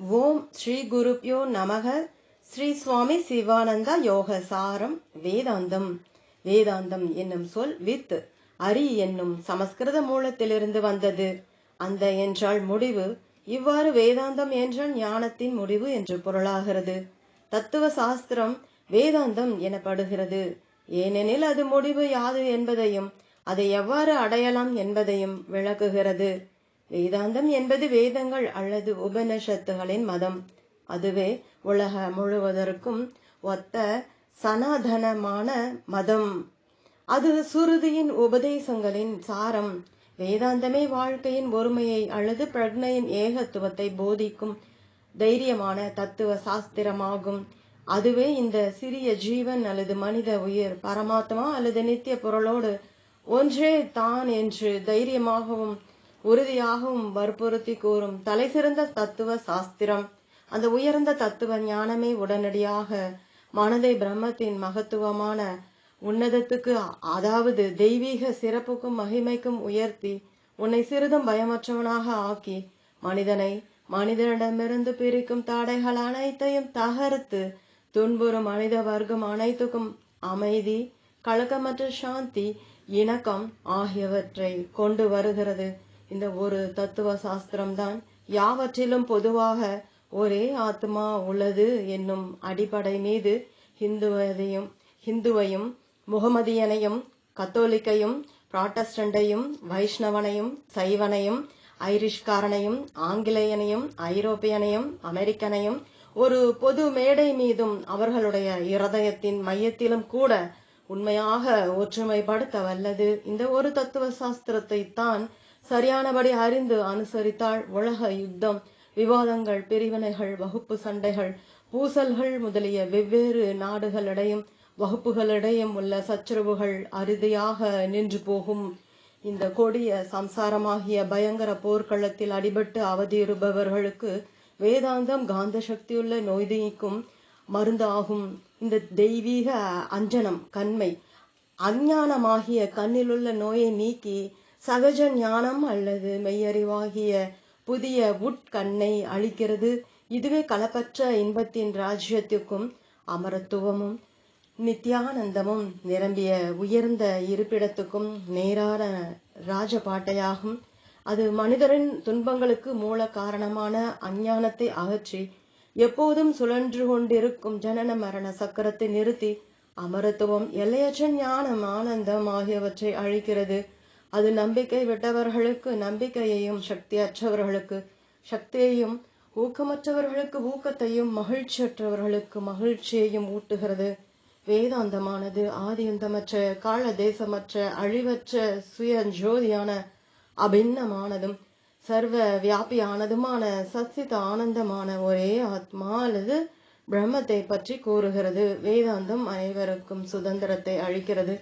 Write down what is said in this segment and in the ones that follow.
ஓம் ஸ்ரீ குருப்யோ நமக. ஸ்ரீ சுவாமி சிவானந்தா யோக சாரம். வேதாந்தம். வேதாந்தம் என்னும் சொல் வித் அரி என்னும் சமஸ்கிருத மூலத்திலிருந்து வந்தது. அந்த என்றால் முடிவு இவ்வாறு வேதாந்தம் என்றால் ஞானத்தின் முடிவு என்று பொருளாகிறது. தத்துவ சாஸ்திரம் வேதாந்தம் எனப்படுகிறது. ஏனெனில் அது முடிவு யாது என்பதையும் அதை எவ்வாறு அடையலாம் என்பதையும் விளக்குகிறது. வேதாந்தம் என்பது வேதங்கள் அல்லது உபனிஷத்துகளின் மதம். அதுவே உலக முழுவதற்கும் ஒத்த சனாதனமான மதம். அது சுருதியின் உபதேசங்களின் சாரம். வேதாந்தமே வாழ்க்கையின் ஒருமையை அல்லது பிரக்னையின் ஏகத்துவத்தை போதிக்கும் தைரியமான தத்துவ சாஸ்திரமாகும். அதுவே இந்த சிறிய ஜீவன் அல்லது மனித உயிர் பரமாத்மா அல்லது நித்திய பொருளோடு ஒன்றே தான் என்று தைரியமாகவும் உறுதியாகவும் வற்புறுத்தி கூறும் தலைசிறந்த தத்துவ சாஸ்திரம். அந்த உயர்ந்த தத்துவ ஞானமே உடனடியாக மனதை பிரம்மத்தின் மகத்துவமான உன்னதத்துக்கு அதாவது தெய்வீக சிறப்புக்கும் மகிமைக்கும் உயர்த்தி உன்னை சிறிதும் பயமற்றவனாக ஆக்கி மனிதனை மனிதனிடமிருந்து பிரிக்கும் தடைகள் அனைத்தையும் தகர்த்து துன்புறும் மனித வர்க்கம் அனைத்துக்கும் அமைதி கலக்கமற்ற சாந்தி இணக்கம் ஆகியவற்றை கொண்டு வருகிறது. இந்த ஒரு தத்துவ சாஸ்திரம்தான். யாவற்றிலும் பொதுவாக ஒரே ஆத்மா உள்ளது என்னும் அடிப்படை மீது ஹிந்துவதையும் ஹிந்துவையும் முகமதியனையும் கத்தோலிக்கையும் புராட்டஸ்டண்டையும் வைஷ்ணவனையும் சைவனையும் ஐரிஷ்காரனையும் ஆங்கிலேயனையும் ஐரோப்பியனையும் அமெரிக்கனையும் ஒரு பொது மேடை மீதும் அவர்களுடைய இருதயத்தின் மையத்திலும் கூட உண்மையாக ஒற்றுமைப்படுத்த வல்லது இந்த ஒரு தத்துவ சாஸ்திரத்தை தான் சரியானபடி அறிந்து அனுசரித்தால் உலக யுத்தம். விவாதங்கள் பிரிவினைகள் வகுப்பு சண்டைகள் பூசல்கள் முதலிய வெவ்வேறு நாடுகளிடையும் வகுப்புகளிடையும் உள்ள சச்சரவுகள் அறுதியாக நின்று போகும். இந்த கொடிய சம்சாரமாகிய பயங்கர போர்க்களத்தில் அடிபட்டு அவதியுறுபவர்களுக்கு வேதாந்தம் காந்த சக்தியுள்ள நோய்தீக்கும் மருந்தாகும். இந்த தெய்வீக அஞ்சனம் கண்மை அஞ்ஞானமாகிய கண்ணிலுள்ள நோயை நீக்கி சகஜ ஞானம் அல்லது மெய்யறிவாகிய புதிய உட்கண்ணை அளிக்கிறது. இதுவே களப்பற்ற இன்பத்தின் ராஜ்யத்துக்கும் அமரத்துவமும் நித்யானந்தமும் நிரம்பிய உயர்ந்த இருப்பிடத்துக்கும் நேரான ராஜபாட்டையாகும். அது மனிதரின் துன்பங்களுக்கு மூல காரணமான அஞ்ஞானத்தை அகற்றி எப்போதும் சுழன்று கொண்டிருக்கும் ஜனன மரண சக்கரத்தை நிறுத்தி அமரத்துவம் எல்லையற்ற ஞானம் ஆனந்தம் ஆகியவற்றை அழிக்கிறது. அது நம்பிக்கை விட்டவர்களுக்கு நம்பிக்கையையும் சக்தியற்றவர்களுக்கு சக்தியையும் ஊக்கமற்றவர்களுக்கு ஊக்கத்தையும் மகிழ்ச்சியற்றவர்களுக்கு மகிழ்ச்சியையும் ஊட்டுகிறது. வேதாந்தமானது ஆதியந்தமற்ற கால தேசமற்ற அழிவற்ற சுய ஜோதியான அபின்னமானதும் சர்வ வியாபியானதுமான சசித ஆனந்தமான ஒரே ஆத்மா அல்லது பிரம்மத்தை பற்றி கூறுகிறது. வேதாந்தம் அனைவருக்கும் சுதந்திரத்தை அளிக்கிறது.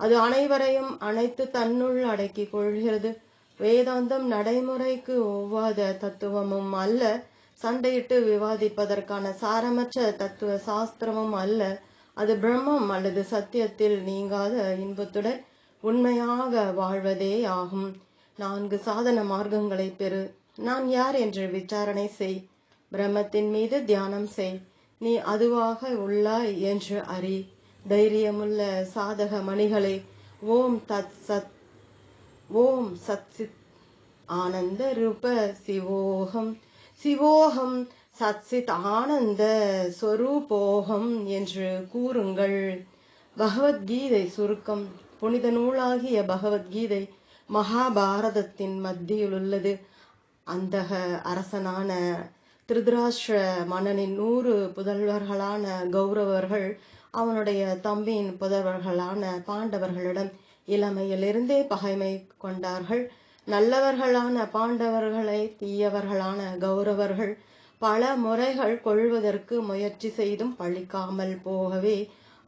அது அனைவரையும் அனைத்து தன்னுள் அடக்கி கொள்கிறது. வேதாந்தம் நடைமுறைக்கு ஒவ்வாத தத்துவமும் அல்ல. சண்டையிட்டு விவாதிப்பதற்கான சாரமற்ற தத்துவ சாஸ்திரமும் அல்ல. அது பிரம்மம் அல்லது சத்தியத்தில் நீங்காத இன்பத்துடன் உண்மையாக வாழ்வதே ஆகும். நான்கு சாதன மார்க்கங்களை பெறு. நான் யார் என்று விசாரணை செய். பிரம்மத்தின் மீது தியானம் செய். நீ அதுவாக உள்ளாய் என்று அறி. தைரியமுள்ள சாதக மணிகளை ஓம் தத் சத் ஓம் சத் சித் ஆனந்த ரூப சிவோகம் சிவோகம் சத்சித் ஆனந்த ஸ்வரூபோகம் என்று கூறுங்கள். பகவத்கீதை சுருக்கம். புனித நூலாகிய பகவத்கீதை மகாபாரதத்தின் மத்தியில் உள்ளது அந்தக அரசனான திருதராஷ்டிர மன்னனின் நூறு புதல்வர்களான கௌரவர்கள் அவனுடைய தம்பியின் புதல்வர்களான பாண்டவர்களிடம் இளமையிலிருந்தே பகைமை கொண்டார்கள். நல்லவர்களான பாண்டவர்களை தீயவர்களான கௌரவர்கள் பல முறைகள் கொள்வதற்கு முயற்சி செய்தும் பழிக்காமல் போகவே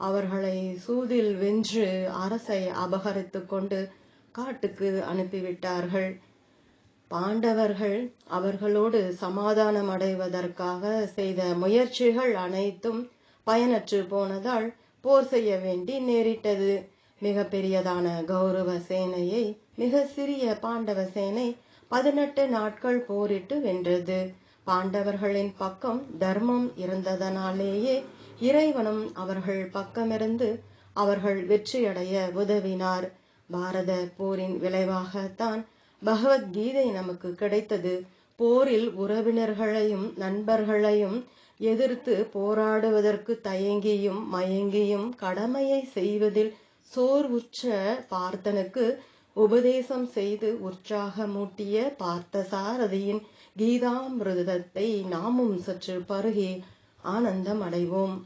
அவர்களை சூதில் வென்று அரசை அபகரித்து கொண்டு காட்டுக்கு அனுப்பிவிட்டார்கள். பாண்டவர்கள் அவர்களோடு சமாதானம் அடைவதற்காக செய்த முயற்சிகள் அனைத்தும் பயனற்று போனதால் போர் செய்ய வேண்டி நேரிட்டது. மிக பெரியதான கௌரவ சேனையை மிக சிறிய பாண்டவ சேனை பதினெட்டு நாட்கள் போரிட்டு வென்றது. பாண்டவர்களின் பக்கம் தர்மம் இருந்ததனாலேயே இறைவனும் அவர்கள் பக்கமிருந்து அவர்கள் வெற்றியடைய உதவினார். பாரத போரின் விளைவாகத்தான் பகவத்கீதை நமக்கு கிடைத்தது. போரில் உறவினர்களையும் நண்பர்களையும் எதிர்த்து போராடுவதற்கு தயங்கியும் மயங்கியும் கடமையை செய்வதில் சோர்வுற்ற பார்த்தனுக்கு உபதேசம் செய்து உற்சாகமூட்டிய பார்த்தசாரதியின் கீதாமிருதத்தை நாமும் சற்று பருகி ஆனந்தம் அடைவோம்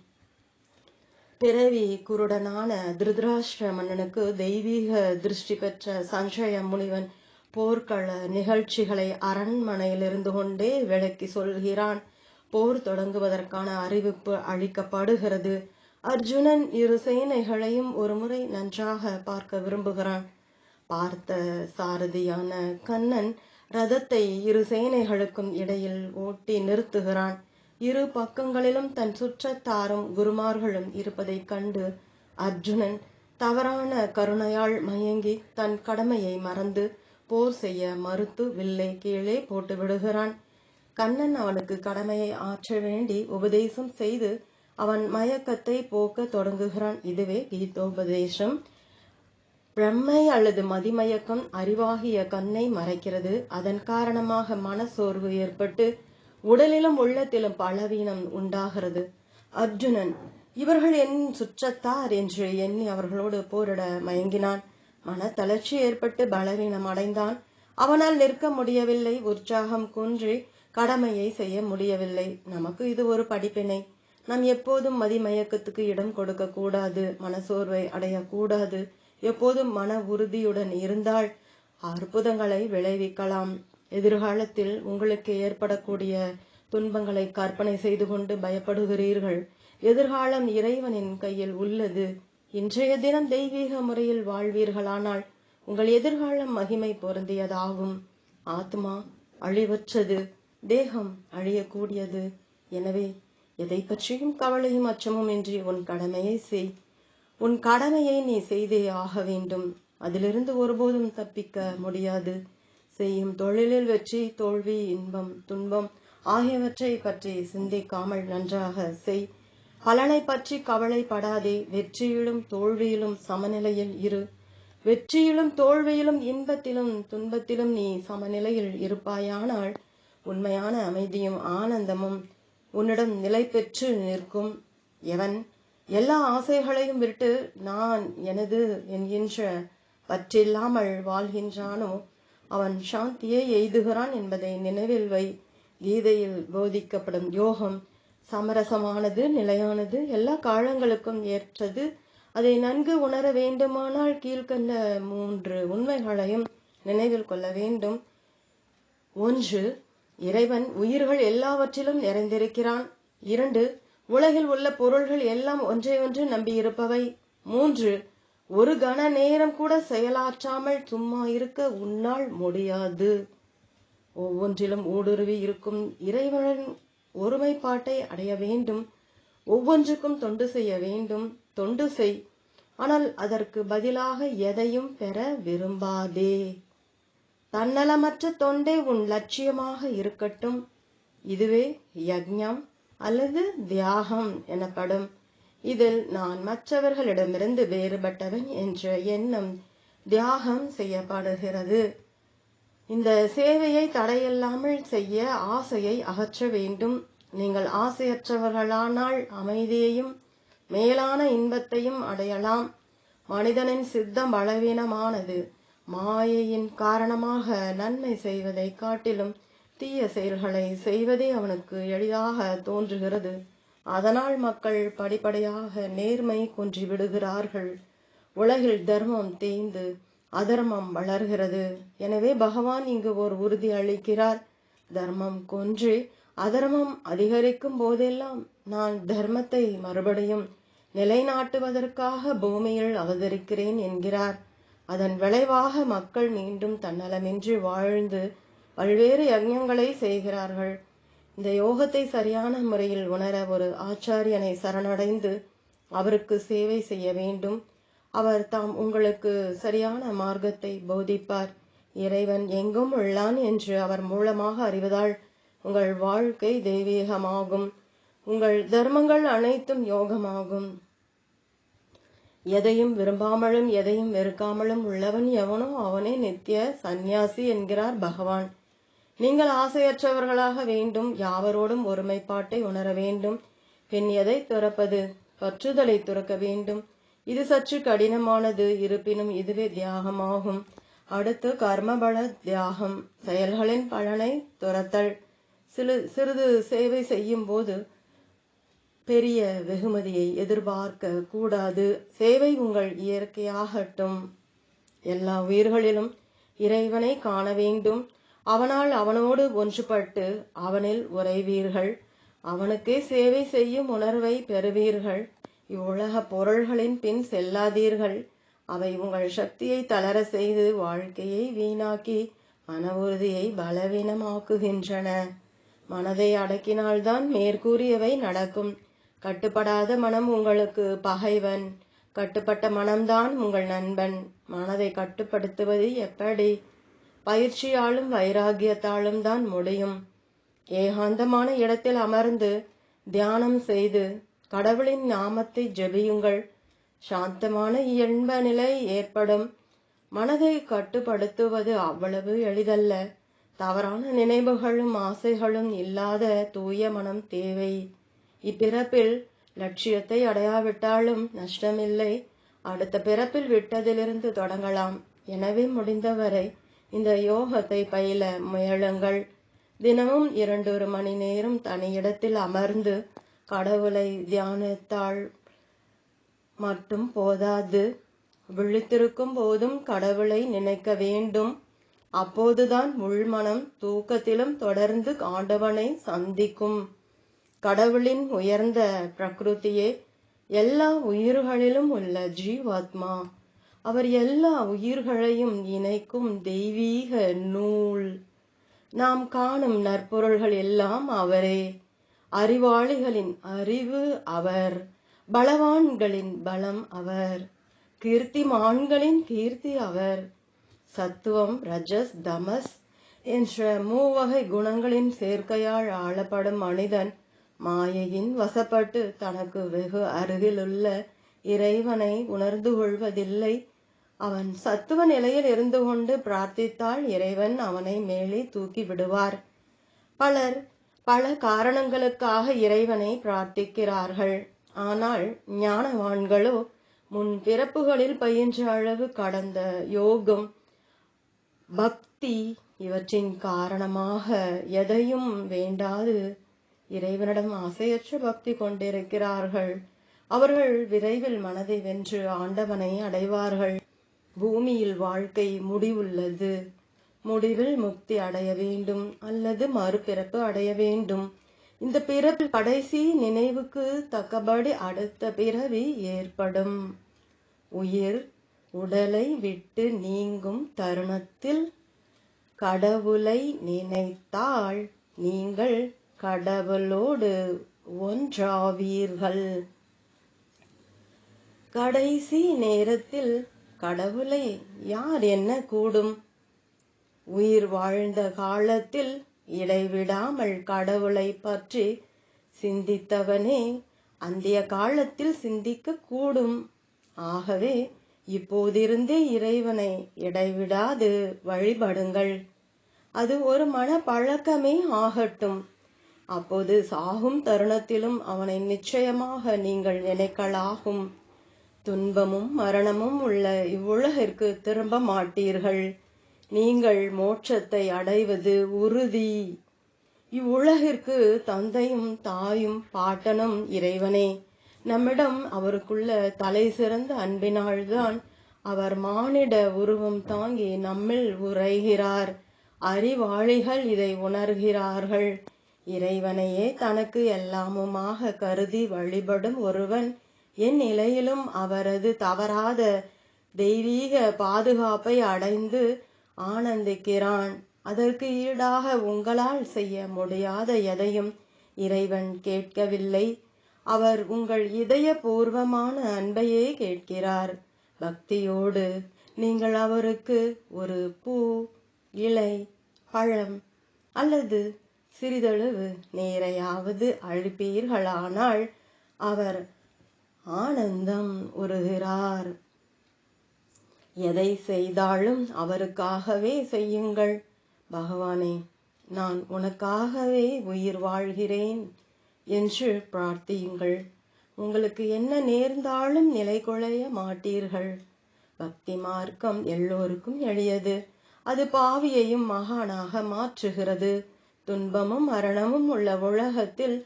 பிறவி குருடனான திருதராஷ்டிர மன்னனுக்கு தெய்வீக திருஷ்டி பெற்ற சஞ்சய முனிவன் போர்க்கள நிகழ்ச்சிகளை அரண்மனையில் இருந்து கொண்டே விளக்கி சொல்கிறான். போர் தொடங்குவதற்கான அறிவிப்பு அளிக்கப்படுகிறது. அர்ஜுனன் இரு சேனைகளையும் ஒருமுறை நன்றாக பார்க்க விரும்புகிறான். பார்த்த சாரதியான கண்ணன் ரதத்தை இரு சேனைகளுக்கும் இடையில் ஓட்டி நிறுத்துகிறான். இரு பக்கங்களிலும் தன் சுற்றத்தாரும் குருமார்களும் இருப்பதைக் கண்டு அர்ஜுனன் தவறான கருணையால் மயங்கி தன் கடமையை மறந்து போர் செய்ய மறுத்து வில்லை கீழே போட்டு விடுகிறான் கண்ணன் அவனுக்கு கடமையை ஆற்ற வேண்டி உபதேசம் செய்து அவன் மயக்கத்தை போக்க தொடங்குகிறான். இதுவே கீதோபதேசம் பிரம்மை அல்லது மதிமயக்கம் அறிவாகிய கண்ணை மறைக்கிறது. அதன் காரணமாக மனசோர்வு ஏற்பட்டு உடலிலும் உள்ளத்திலும் பலவீனம் உண்டாகிறது. அர்ஜுனன் இவர்கள் என் சுற்றத்தார் என்று எண்ணி அவர்களோடு போரிட மயங்கினான். மன தளர்ச்சி ஏற்பட்டு பலவீனம் அடைந்தான். அவனால் நிற்க முடியவில்லை. உற்சாகம் குன்றி கடமையை செய்ய முடியவில்லை. நமக்கு இது ஒரு படிப்பினை. நாம் எப்போதும் மதிமயக்கத்துக்கு இடம் கொடுக்க கூடாது மனசோர்வை அடையக்கூடாது. எப்போதும் மன உறுதியுடன் இருந்தால் அற்புதங்களை விளைவிக்கலாம். எதிர்காலத்தில் உங்களுக்கு ஏற்படக்கூடிய துன்பங்களை கற்பனை செய்து கொண்டு பயப்படுகிறீர்கள். எதிர்காலம் இறைவனின் கையில் உள்ளது. இன்றைய தினம் தெய்வீக முறையில் வாழ்வீர்களானால் உங்கள் எதிர்காலம் மகிமை பொருந்தியதாகும். ஆத்மா அழிவற்றது. தேகம் அழியக்கூடியது. எனவே எதை பற்றியும் கவலையும் அச்சமும் இன்றி உன் கடமையை செய். உன் கடமையை நீ செய்தே ஆக வேண்டும். அதிலிருந்து ஒருபோதும் தப்பிக்க முடியாது. செய்யும் தொழிலில் வெற்றி தோல்வி இன்பம் துன்பம் ஆகியவற்றை பற்றி சிந்திக்காமல் நன்றாக செய். பலனை பற்றி கவலைப்படாதே. வெற்றியிலும் தோல்வியிலும் சமநிலையில் இரு. வெற்றியிலும் தோல்வியிலும் இன்பத்திலும் துன்பத்திலும் நீ சமநிலையில் இருப்பாயானால் உண்மையான அமைதியும் ஆனந்தமும் உன்னிடம் நிலை பெற்று நிற்கும் எவன்? எல்லா ஆசைகளையும் விட்டு நான் எனது என்கின்ற பற்றில்லாமல் வாழ்கின்றானோ? அவன் சாந்தியை எய்துகிறான் என்பதை நினைவில் வை. கீதையில் போதிக்கப்படும் யோகம் சமரசமானது நிலையானது எல்லா காலங்களுக்கும் ஏற்றது. அதை நன்கு உணர வேண்டுமானால் கீழ்கண்ட மூன்று உண்மைகளையும் நினைவில் கொள்ள வேண்டும். ஒன்று இறைவன் உயிர்கள் எல்லாவற்றிலும் நிறைந்திருக்கிறான். இரண்டு உலகில் உள்ள பொருள்கள் எல்லாம் ஒன்றை ஒன்று நம்பியிருப்பவை. மூன்று ஒரு கண நேரம் கூட செயலாற்றாமல் சும்மா இருக்க உன்னால் முடியாது. ஒவ்வொன்றிலும் ஊடுருவி இருக்கும் இறைவனின் ஒருமைப்பாட்டை அடைய வேண்டும். ஒவ்வொன்றுக்கும் தொண்டு செய்ய வேண்டும். தொண்டு செய் ஆனால் அதற்கு பதிலாக எதையும் பெற விரும்பாதே. தன்னலமற்ற தொண்டே உன் லட்சியமாக இருக்கட்டும். இதுவே யக்ஞம் அல்லது தியாகம் எனப்படும். இதில் நான் மற்றவர்களிடமிருந்து வேறுபட்டவன் என்ற எண்ணம் தியாகம் செய்யப்படுகிறது. இந்த சேவையை தடையில்லாமல் செய்ய ஆசையை அகற்ற வேண்டும். நீங்கள் ஆசையற்றவர்களானால் அமைதியையும் மேலான இன்பத்தையும் அடையலாம். மனிதனின் சித்தம் பலவீனமானது. மாயையின் காரணமாக நன்மை செய்வதை காட்டிலும் தீய செயல்களை செய்வதே அவனுக்கு எளிதாக தோன்றுகிறது. அதனால் மக்கள் படிப்படியாக நேர்மை குன்றி விடுகிறார்கள். உலகில் தர்மம் தேய்ந்து அதர்மம் வளர்கிறது. எனவே பகவான் இங்கு ஒரு உறுதி அளிக்கிறார். தர்மம் கொன்று அதர்மம் அதிகரிக்கும் போதெல்லாம் நான் தர்மத்தை மறுபடியும் நிலைநாட்டுவதற்காக பூமியில் அவதரிக்கிறேன் என்கிறார். அதன் விளைவாக மக்கள் மீண்டும் தன்னலமின்றி வாழ்ந்து பல்வேறு யஜ்ஞங்களை செய்கிறார்கள். இந்த யோகத்தை சரியான முறையில் உணர ஒரு ஆச்சாரியனை சரணடைந்து அவருக்கு சேவை செய்ய வேண்டும். அவர் தாம் உங்களுக்கு சரியான மார்க்கத்தை போதிப்பார். இறைவன் எங்கும் உள்ளான் என்று அவர் மூலமாக அறிவதால் உங்கள் வாழ்க்கை தெய்வீகமாகும். உங்கள் தர்மங்கள் அனைத்தும் யோகமாகும். எதையும் விரும்பாமலும் எதையும் வெறுக்காமலும் உள்ளவன் எவனோ அவனே நித்திய சந்நியாசி என்கிறார் பகவான். நீங்கள் ஆசையற்றவர்களாக வேண்டும் யாவரோடும் ஒருமைப்பாட்டை உணர வேண்டும். பின் எதை துறப்பது? பற்றுதலை துறக்க வேண்டும். இது சற்று கடினமானது இருப்பினும் இதுவே தியாகமாகும். அடுத்து கர்மபல தியாகம் செயல்களின் பலனை துரத்தல் சிறு சிறிது சேவை செய்யும் போது பெரிய வெகுமதியை எதிர்பார்க்க கூடாது. சேவை உங்கள் இயற்கையாகட்டும். எல்லா உயிர்களிலும் இறைவனை காண வேண்டும். அவனால் அவனோடு ஒன்றுபட்டு அவனில் உறைவீர்கள். அவனுக்கே சேவை செய்யும் உணர்வை பெறுவீர்கள். இவ்வுலக பொருள்களின் பின் செல்லாதீர்கள். அவை உங்கள் சக்தியை தளர செய்து வாழ்க்கையை வீணாக்கி மன உறுதியை பலவீனமாக்குகின்றன. மனதை அடக்கினால்தான் மேற்கூறியவை நடக்கும். கட்டுப்படாத மனம் உங்களுக்கு பகைவன். கட்டுப்பட்ட மனம்தான் உங்கள் நண்பன். மனதை கட்டுப்படுத்துவது எப்படி? பயிற்சியாலும் வைராகியத்தாலும் தான் முடியும். ஏகாந்தமான இடத்தில் அமர்ந்து தியானம் செய்து கடவுளின் நாமத்தை ஜெபியுங்கள். சாந்தமான இன்ப நிலை ஏற்படும். மனதை கட்டுப்படுத்துவது அவ்வளவு எளிதல்ல. தவறான நினைவுகளும் ஆசைகளும் இல்லாத தூய மனம் தேவை. இப்பிறப்பில் லட்சியத்தை அடையாவிட்டாலும் நஷ்டமில்லை. அடுத்த பிறப்பில் விட்டதிலிருந்து தொடங்கலாம். எனவே முடிந்தவரை இந்த யோகத்தை பயில முயலுங்கள். தினமும் இரண்டொரு மணி நேரம் தனியிடத்தில் அமர்ந்து கடவுளை தியானித்தால் மட்டும் போதாது. விழித்திருக்கும் போதும் கடவுளை நினைக்க வேண்டும். அப்போதுதான் உள்மனம் தூக்கத்திலும் தொடர்ந்து ஆண்டவனை சந்திக்கும். கடவுளின் உயர்ந்த பிரகிருதியே எல்லா உயிர்களிலும் உள்ள ஜீவாத்மா. அவர் எல்லா உயிர்களையும் இணைக்கும் தெய்வீக நூல். நாம் காணும் நற்பொருள்கள் எல்லாம் அவரே. அறிவாளிகளின் அறிவு அவர். பலவான்களின் பலம் அவர். கீர்த்திமான்களின் கீர்த்தி அவர். சத்துவம் ரஜஸ் தமஸ் என்ற மூவகை குணங்களின் சேர்க்கையால் ஆளப்படும் மனிதன் மாயையின் வசப்பட்டு தனக்கு வெகு அருகிலுள்ள இறைவனை உணர்ந்து கொள்வதில்லை. அவன் சத்துவ நிலையில் இருந்து கொண்டு பிரார்த்தித்தால் இறைவன் அவனை மேலே தூக்கி விடுவார். பலர் பல காரணங்களுக்காக இறைவனை பிரார்த்திக்கிறார்கள். ஆனால் ஞானவான்களோ முன் பிறப்புகளில் பயின்ற அளவு கடந்த யோகம் பக்தி இவற்றின் காரணமாக எதையும் வேண்டாது. இறைவனிடம் ஆசையற்ற பக்தி கொண்டிருக்கிறார்கள். அவர்கள் விரைவில் மனதை வென்று ஆண்டவனை அடைவார்கள். பூமியில் வாழ்க்கை முடிவுள்ளது. முடிவில் முக்தி அடைய வேண்டும் அல்லது மறுபிறப்பு அடைய வேண்டும். இந்த பிறப்பில் கடைசி நினைவுக்கு தக்கபடி அடுத்த பிறவி ஏற்படும். உயிர் உடலை விட்டு நீங்கும் தருணத்தில் கடவுளை நினைத்தால் நீங்கள் கடவுளோடு ஒன்றாவீர்கள். கடைசி நேரத்தில் கடவுளை யார் என்ன கூடும்? உயிர் வாழ்ந்த காலத்தில் இடைவிடாமல் கடவுளை பற்றி சிந்தித்தவனே அந்திய காலத்தில் சிந்திக்க கூடும். ஆகவே இப்போதிருந்தே இறைவனை இடைவிடாது வழிபடுங்கள். அது ஒரு மன பழக்கமே ஆகட்டும். அப்போது சாகும் தருணத்திலும் அவனை நிச்சயமாக நீங்கள் நினைக்கலாகும். துன்பமும் மரணமும் உள்ள இவ்வுலகிற்கு திரும்ப மாட்டீர்கள். நீங்கள் மோட்சத்தை அடைவது உறுதி. இவ்வுலகிற்கு தந்தையும் தாயும் பாட்டனும் இறைவனே. நம்மிடம் அவருக்குள்ள தலை சிறந்த அன்பினால்தான் அவர் மானிட உருவம் தாங்கி நம்மில் உரைகிறார் அறிவாளிகள் இதை உணர்கிறார்கள். இறைவனையே தனக்கு எல்லாமுமாக கருதி வழிபடும் ஒருவன். என் நிலையிலும் அவரது தவறாத தெய்வீக பாதுகாப்பை அடைந்து ஆனந்திக்கிறான். அதற்கு ஈடாக உங்களால் செய்ய முடியாத எதையும் இறைவன் கேட்கவில்லை. அவர் உங்கள் இதயபூர்வமான அன்பையே கேட்கிறார். பக்தியோடு நீங்கள் அவருக்கு ஒரு பூ இலை பழம் அல்லது சிறிதளவு நேரையாவது அழிப்பீர்களானால் அவர் ஆனந்தம் உறுகிறார். எதை செய்தாலும் அவருக்காகவே செய்யுங்கள். பகவானே நான் உனக்காகவே உயிர் வாழ்கிறேன் என்று பிரார்த்தியுங்கள். உங்களுக்கு என்ன நேர்ந்தாலும் நிலை குலைய மாட்டீர்கள். பக்தி மார்க்கம் எல்லோருக்கும் எளியது. அது பாவியையும் மகானாக மாற்றுகிறது. துன்பமும் மரணமும் உள்ள உலகத்தில்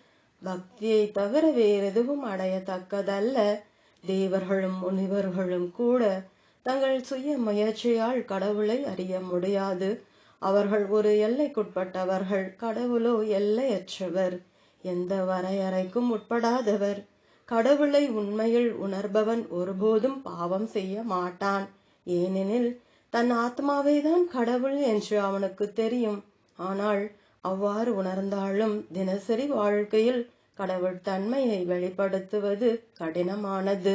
பக்தியை தவிர வேறெதுவும் அடையத்தக்கதல்ல. தேவர்களும் முனிவர்களும் கூட தங்கள் சுய முயற்சியால் கடவுளை அறிய முடியாது. அவர்கள் ஒரு எல்லைக்குட்பட்டவர்கள் கடவுளோ எல்லையற்றவர் எந்த வரையறைக்கும் உட்படாதவர். கடவுளை உண்மையில் உணர்பவன் ஒருபோதும் பாவம் செய்ய மாட்டான். ஏனெனில் தன் ஆத்மாவே தான் கடவுள் என்று அவனுக்கு தெரியும். ஆனால் அவ்வாறு உணர்ந்தாலும் தினசரி வாழ்க்கையில் கடவுள் தன்மையை வெளிப்படுத்துவது கடினமானது.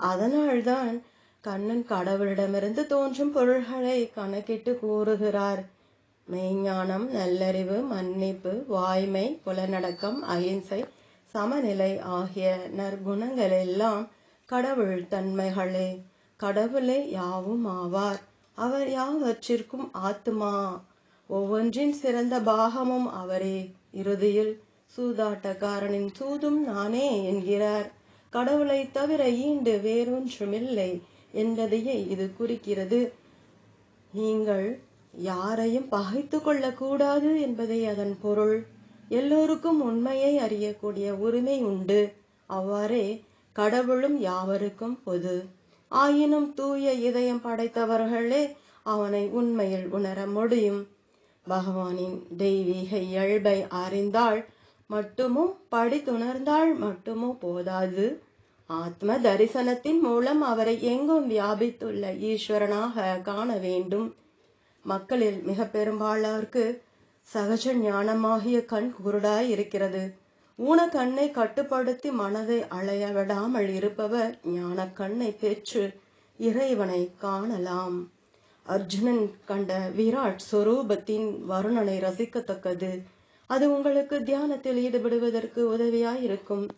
அதனால்தான் கண்ணன் கடவுளிடமிருந்து தோன்றும் பொருள்களை கணக்கிட்டு கூறுகிறார். மெய்ஞானம் நல்லறிவு மன்னிப்பு வாய்மை புலனடக்கம் அகிம்சை சமநிலை ஆகிய நற்குணங்கள் எல்லாம் கடவுள் தன்மைகளே. கடவுளே யாவும் ஆவார் அவர் யாவற்றிற்கும் ஆத்மா ஒவ்வொன்றின் சிறந்த பாகமும் அவரே. இறுதியில் சூதாட்டக்காரனின் சூதும் நானே என்கிறார். கடவுளை தவிர ஈண்டு வேறொன்றுமில்லை என்பதையே இது குறிக்கிறது. நீங்கள் யாரையும் பகைத்து கொள்ளக்கூடாது என்பதே அதன் பொருள். எல்லோருக்கும் உண்மையை அறியக்கூடிய உரிமை உண்டு. அவ்வாறே கடவுளும் யாவருக்கும் பொது. ஆயினும் தூய இதயம் படைத்தவர்களே அவனை உண்மையில் உணர முடியும். பகவானின் தெய்வீக இயல்பை அறிந்தால் மட்டுமோ படித்துணர்ந்தால் மட்டுமோ போதாது. ஆத்ம தரிசனத்தின் மூலம் அவரை எங்கும் வியாபித்துள்ள ஈஸ்வரனாக காண வேண்டும். மக்களில் மிக பெரும்பாலாருக்கு சகஜ ஞானமாகிய கண் குருடாய் இருக்கிறது. ஊன கண்ணை கட்டுப்படுத்தி மனதை அலைய விடாமல் இருப்பவர் ஞான கண்ணை பெற்று இறைவனை காணலாம். அர்ஜுனன் கண்ட விராட் சொரூபத்தின் வருணனை ரசிக்கத்தக்கது. அது உங்களுக்கு தியானத்தில் ஈடுபடுவதற்கு உதவியாயிருக்கும்.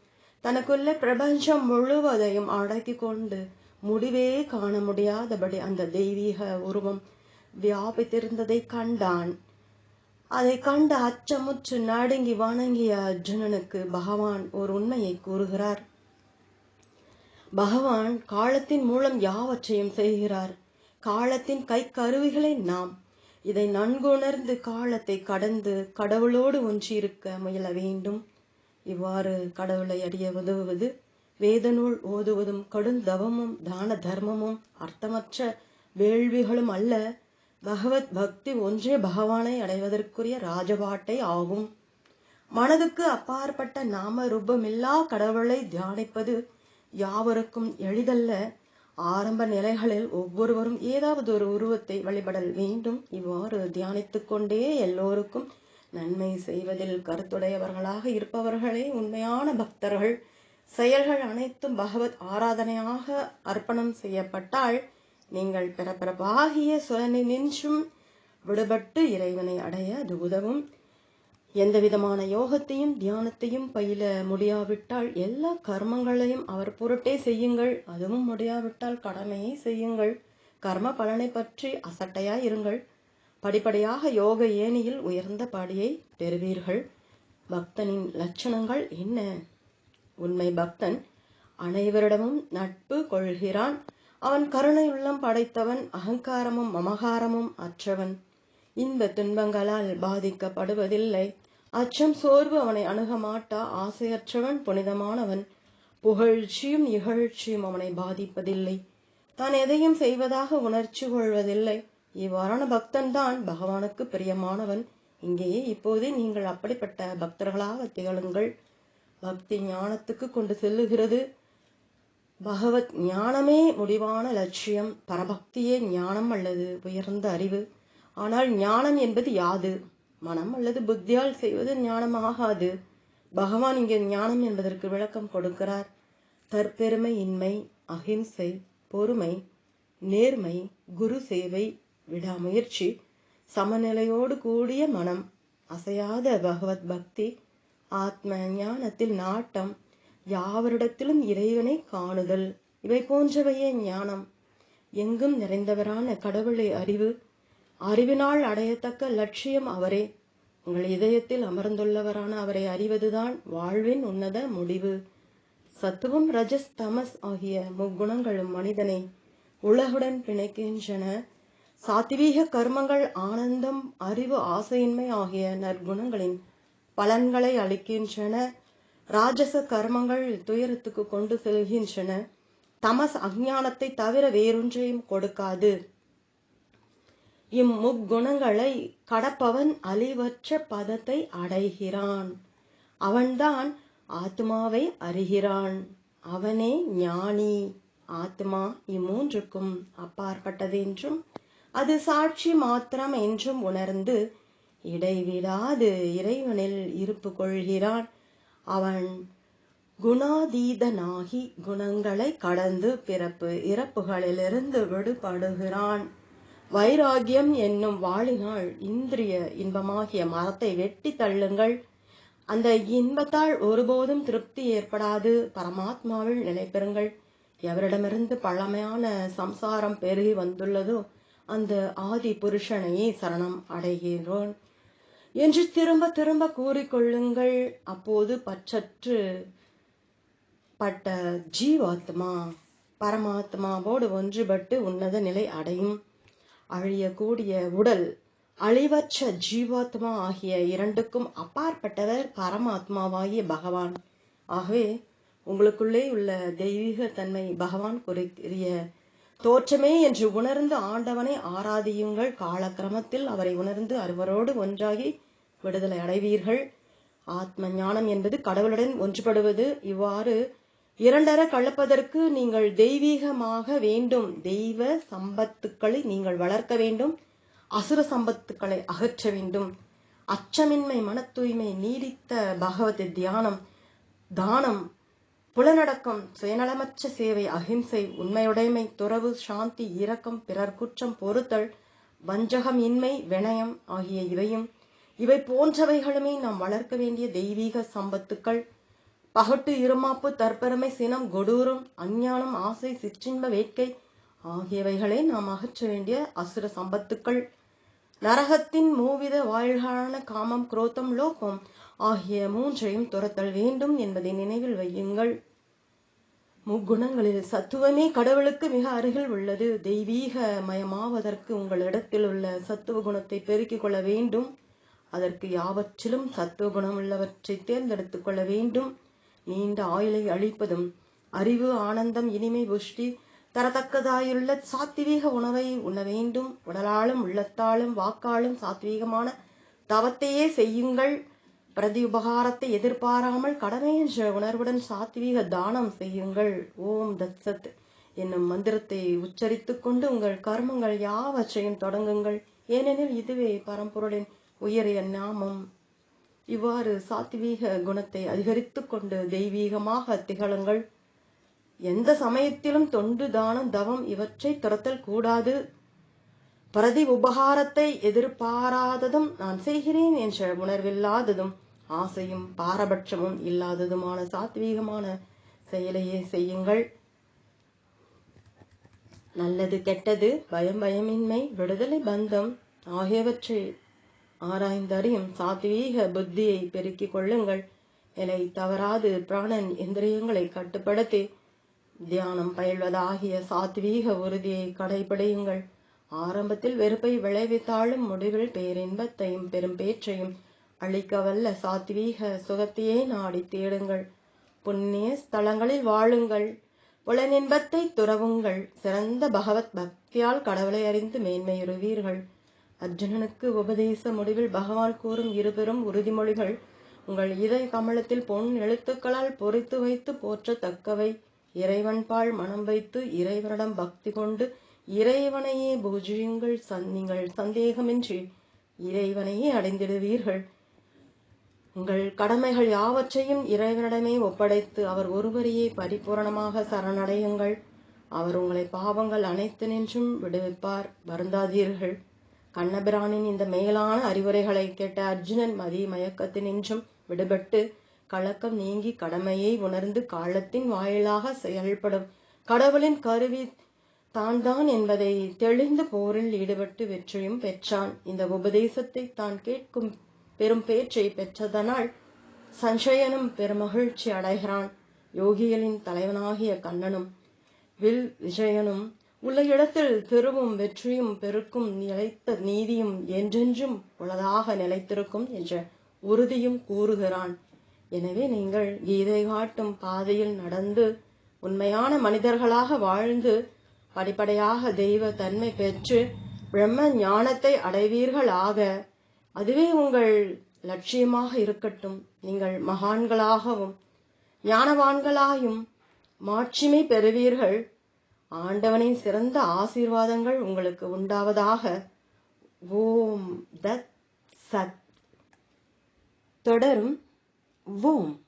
தனக்குள்ள பிரபஞ்சம் முழுவதையும் அடக்கி கொண்டு முடிவே காண முடியாதபடி அந்த தெய்வீக உருவம் வியாபித்திருந்ததை கண்டான். அதை கண்ட அச்சமுற்று நடுங்கி வணங்கிய அர்ஜுனனுக்கு பகவான் ஒரு உண்மையை கூறுகிறார். பகவான் காலத்தின் மூலம் யாவற்றையும் செய்கிறார். காலத்தின் கை கருவிகளை நாம். இதை நன்குணர்ந்து காலத்தை கடந்து கடவுளோடு ஒன்றியிருக்க முயல வேண்டும். இவ்வாறு கடவுளை அறிய உதவுவது வேதநூல் ஓதுவதும் கடுந்தவமும் தான தர்மமும் அர்த்தமற்ற வேள்விகளும் அல்ல. பகவத் பக்தி ஒன்றே பகவானை அடைவதற்குரிய ராஜபாட்டை ஆகும். மனதுக்கு அப்பாற்பட்ட நாம ரூபமில்லா கடவுளை தியானிப்பது யாவருக்கும் எளிதல்ல. ஆரம்ப நிலைகளில் ஒவ்வொருவரும் ஏதாவது ஒரு உருவத்தை வழிபடல் வேண்டும். இவ்வாறு தியானித்து கொண்டே எல்லோருக்கும் நன்மை செய்வதில் கருத்துடையவர்களாக இருப்பவர்களே உண்மையான பக்தர்கள். செயல்கள் அனைத்தும் பகவத் ஆராதனையாக அர்ப்பணம் செய்யப்பட்டால் நீங்கள் பிறப்பிறப்பாகிய நின்றும் விடுபட்டு இறைவனை அடைய அது உதவும். எந்த விதமான யோகத்தையும் தியானத்தையும் பயில முடியாவிட்டால் எல்லா கர்மங்களையும் அவர் பொருட்டே செய்யுங்கள். அதுவும் முடியாவிட்டால் கடமையை செய்யுங்கள். கர்ம பலனை பற்றி அசட்டையாய் இருங்கள். படிப்படியாக யோக ஏனியில் உயர்ந்த படியை பெறுவீர்கள். பக்தனின் லட்சணங்கள் என்ன? உண்மை பக்தன் அனைவரிடமும் நட்பு கொள்கிறான். அவன் கருணையுள்ளம் படைத்தவன் அகங்காரமும் மமகாரமும் அற்றவன். இன்ப துன்பங்களால் பாதிக்கப்படுவதில்லை. அச்சம் சோர்வு அவனை அணுகமாட்டா ஆசையற்றவன் புனிதமானவன். புகழ்ச்சியும் இகழ்ச்சியும் அவனை பாதிப்பதில்லை. தான் எதையும் செய்வதாக உணர்ச்சி கொள்வதில்லை. இவ்வாறான பக்தன் தான் பகவானுக்கு பிரியமானவன். இங்கேயே இப்போதே நீங்கள் அப்படிப்பட்ட பக்தர்களாக திகழுங்கள். பக்தி ஞானத்துக்கு கொண்டு செல்லுகிறது. பகவத் ஞானமே முடிவான லட்சியம். பரபக்தியே ஞானம் அல்லது உயர்ந்த அறிவு. ஆனால் ஞானம் என்பது யாது? மனம் அல்லது புத்தியால் செய்வது ஞானம் ஆகாது பகவான் இங்கே ஞானம் என்பதற்கு விளக்கம் கொடுக்கிறார். தற்பெருமை இன்மை அஹிம்சை பொறுமை நேர்மை குரு சேவை விடாமுயற்சி சமநிலையோடு கூடிய மனம் அசையாத பகவத் பக்தி ஆத்ம ஞானத்தில் நாட்டம் யாவரிடத்திலும் இறைவனை காணுதல் இவை போன்றவையே ஞானம். எங்கும் நிறைந்தவரான கடவுளை அறிவு அறிவினால் அடையத்தக்க லட்சியம் அவரே. உங்கள் இதயத்தில் அமர்ந்துள்ளவரான அவரை அறிவதுதான் வாழ்வின் உன்னத முடிவு. சத்துவம் ரஜஸ் தமஸ் ஆகிய முக்குணங்களும் மனிதனை உலகுடன் பிணைக்கின்றன. சாத்வீக கர்மங்கள் ஆனந்தம் அறிவு ஆசையின்மை ஆகிய நற்குணங்களின் பலன்களை அளிக்கின்றன. ராஜச கர்மங்கள் துயரத்துக்கு கொண்டு செல்கின்றன. தமஸ் அஞ்ஞானத்தை தவிர வேறொன்றையும் கொடுக்காது. இம்முக்குணங்களை கடப்பவன் அழிவற்ற பதத்தை அடைகிறான். அவன்தான் ஆத்மாவை அறிகிறான். அவனே ஞானி. ஆத்மா இம்மூன்றுக்கும் அப்பாற்பட்டது என்றும் அது சாட்சி மாத்திரம் என்றும் உணர்ந்து இடைவிடாது இறைவனில் இருப்பு கொள்கிறான் அவன் குணாதீதனாகி குணங்களை கடந்து பிறப்பு இறப்புகளிலிருந்து விடுபடுகிறான். வைராகியம் என்னும் வாளினால் இந்திரிய இன்பமாகிய மரத்தை வெட்டி தள்ளுங்கள். அந்த இன்பத்தால் ஒருபோதும் திருப்தி ஏற்படாது. பரமாத்மாவில் நிலை பெறுங்கள். எவரிடமிருந்து பழமையான சம்சாரம் பெருகி வந்துள்ளதோ அந்த ஆதி புருஷனையே சரணம் அடைகிறோன். என்று திரும்ப திரும்ப கூறிக்கொள்ளுங்கள். அப்போது பற்றற்று பட்ட ஜீவாத்மா பரமாத்மாவோடு ஒன்றுபட்டு உன்னத நிலை அடையும். அழியக்கூடிய உடல் அழிவற்ற ஜீவாத்மா ஆகிய இரண்டுக்கும் அப்பாற்பட்டவர் பரமாத்மாவாகிய பகவான். ஆகவே உங்களுக்குள்ளே உள்ள தெய்வீக தன்மை பகவான் குறிக்கிய தோற்றமே என்று உணர்ந்து ஆண்டவனை ஆராதியுங்கள். காலக்கிரமத்தில் அவரை உணர்ந்து அறுவரோடு ஒன்றாகி விடுதலை அடைவீர்கள். ஆத்ம ஞானம் என்பது கடவுளுடன் ஒன்றுபடுவது. இவ்வாறு இரண்டர கலப்பதற்கு நீங்கள் தெய்வீகமாக வேண்டும். தெய்வ சம்பத்துக்களை நீங்கள் வளர்க்க வேண்டும். அசுர சம்பத்துக்களை அகற்ற வேண்டும். அச்சமின்மை மன தூய்மை நீடித்த பகவத் தியானம் தானம் புலனடக்கம் சுயநலமற்ற சேவை அகிம்சை உண்மையுடைமை துறவு சாந்தி இரக்கம் பிறர் குற்றம் பொறுத்தல் வஞ்சகம் இன்மை வினயம் ஆகிய இவையும் இவை போன்றவைகளுமே நாம் வளர்க்க வேண்டிய தெய்வீக சம்பத்துக்கள். பகட்டு இருமாப்பு தற்பெருமை சினம் கொடூரம் அஞ்ஞானம் ஆசை சிற்றின்ப வேட்கை ஆகியவைகளை நாம் அகற்ற வேண்டிய அசுர சம்பத்துக்கள். நரகத்தின் மூவித வாயில்களான காமம் குரோத்தம் லோகம் ஆகிய மூன்றையும் துரத்தல் வேண்டும் என்பதை நினைவில் வையுங்கள். முக்குணங்களில் சத்துவமே கடவுளுக்கு மிக அருகில் உள்ளது. தெய்வீக மயமாவதற்கு உங்களிடத்தில் உள்ள சத்துவ குணத்தை பெருக்கிக் கொள்ள வேண்டும். அதற்கு யாவற்றிலும் சத்துவ குணம் உள்ளவற்றை தேர்ந்தெடுத்துக் கொள்ள வேண்டும். நீண்ட ஆயுளை அழிப்பதும் அறிவு ஆனந்தம் இனிமை புஷ்டி தரத்தக்கதாயுள்ள சாத்வீக உணவை உண்ண வேண்டும். உடலாலும் உள்ளத்தாலும் வாக்காலும் சாத்வீகமான தவத்தையே செய்யுங்கள். பிரதி உபகாரத்தை எதிர்பாராமல் கடமை என்ற உணர்வுடன் சாத்வீக தானம் செய்யுங்கள். ஓம் தத்சத் என்னும் மந்திரத்தை உச்சரித்து கொண்டு உங்கள் கர்மங்கள் யாவற்றையும் தொடங்குங்கள். ஏனெனில் இதுவே பரம்பொருளின் உயரிய நாமம். இவ்வாறு சாத்வீக குணத்தை அதிகரித்து கொண்டு தெய்வீகமாக திகழுங்கள். எந்த சமயத்திலும் தொண்டு தானம் தவம் இவற்றை துரத்தல் கூடாது. பிரதி உபகாரத்தை எதிர்பாராததும் நான் செய்கிறேன் என்ற உணர்வில்லாததும் ஆசையும் பாரபட்சமும் இல்லாததுமான சாத்வீகமான செயலையே செய்யுங்கள். நல்லது கெட்டது பயம் பயமின்மை விடுதலை பந்தம் ஆகியவற்றை ஆராய்ந்தறியும் சாத்வீக புத்தியை பெருக்கிக் கொள்ளுங்கள். எலை தவறாது பிராணன் இந்திரியங்களை கட்டுப்படுத்தி தியானம் பயில்வதாகிய சாத்வீக உறுதியை கடைபிடியுங்கள். ஆரம்பத்தில் வெறுப்பை விளைவித்தாலும் முடிவில் பேரின்பத்தையும் பெரும் பேற்றையும் அளிக்கவல்ல சாத்வீக சுகத்தையே நாடி தேடுங்கள். புண்ணிய ஸ்தலங்களில் வாழுங்கள். புலனின்பத்தை துறவுங்கள். சிறந்த பகவத் பக்தியால் கடவுளை அறிந்து மேன்மையுறுவீர்கள். அர்ஜுனனுக்கு உபதேச முடிவில் பகவான் கூறும் இருபெரும் உறுதிமொழிகள் உங்கள் இதய கமலத்தில் பொன் எழுத்துக்களால் பொறித்து வைத்து போற்றத்தக்கவை. இறைவன்பால் மனம் வைத்து இறைவனிடம் பக்தி கொண்டு இறைவனையே பூஜியுங்கள் சந் நீங்கள் சந்தேகமின்றி. இறைவனையே அடைந்திடுவீர்கள். உங்கள் கடமைகள் யாவற்றையும் இறைவனிடமே ஒப்படைத்து அவர் ஒருவரையே பரிபூரணமாக சரணடையுங்கள். அவர் உங்களை பாவங்கள் அனைத்து நின்றும் விடுவிப்பார். வருந்தாதீர்கள். கண்ணபிரானின் இந்த மேலான அறிவுரைகளை கேட்ட அர்ஜுனன் மதி மயக்கத்தினின்றும் விடுபட்டு கலக்கம் நீங்கி கடமையை உணர்ந்து காலத்தின் வாயிலாக செயல்படும் கடவுளின் கருவி தான் தான் என்பதை தெளிந்த போரில் ஈடுபட்டு வெற்றியும் பெற்றான். இந்த உபதேசத்தை தான் கேட்கும் பெரும் பேச்சை பெற்றதனால் சஞ்சயனும் பெருமகிழ்ச்சி அடைகிறான். யோகிகளின் தலைவனாகிய கண்ணனும் வில் விஜயனும் உள்ள இடத்தில் திருவும் வெற்றியும் பெருக்கும் நிலைத்த நீதியும் என்றென்றும் உளதாக நிலைத்திருக்கும் என்ற உறுதியும் கூறுகிறான். எனவே நீங்கள் கீதை காட்டும் பாதையில் நடந்து உண்மையான மனிதர்களாக வாழ்ந்து படிப்படியாக தெய்வ தன்மை பெற்று பிரம்ம ஞானத்தை அடைவீர்களாக அதுவே உங்கள் லட்சியமாக இருக்கட்டும். நீங்கள் மகான்களாகவும் ஞானவான்களாயும் மாட்சிமை பெறுவீர்கள். ஆண்டவனின் சிறந்த ஆசீர்வாதங்கள் உங்களுக்கு உண்டாவதாக. ஓம் தத் சத். தொடரும். ஓம்.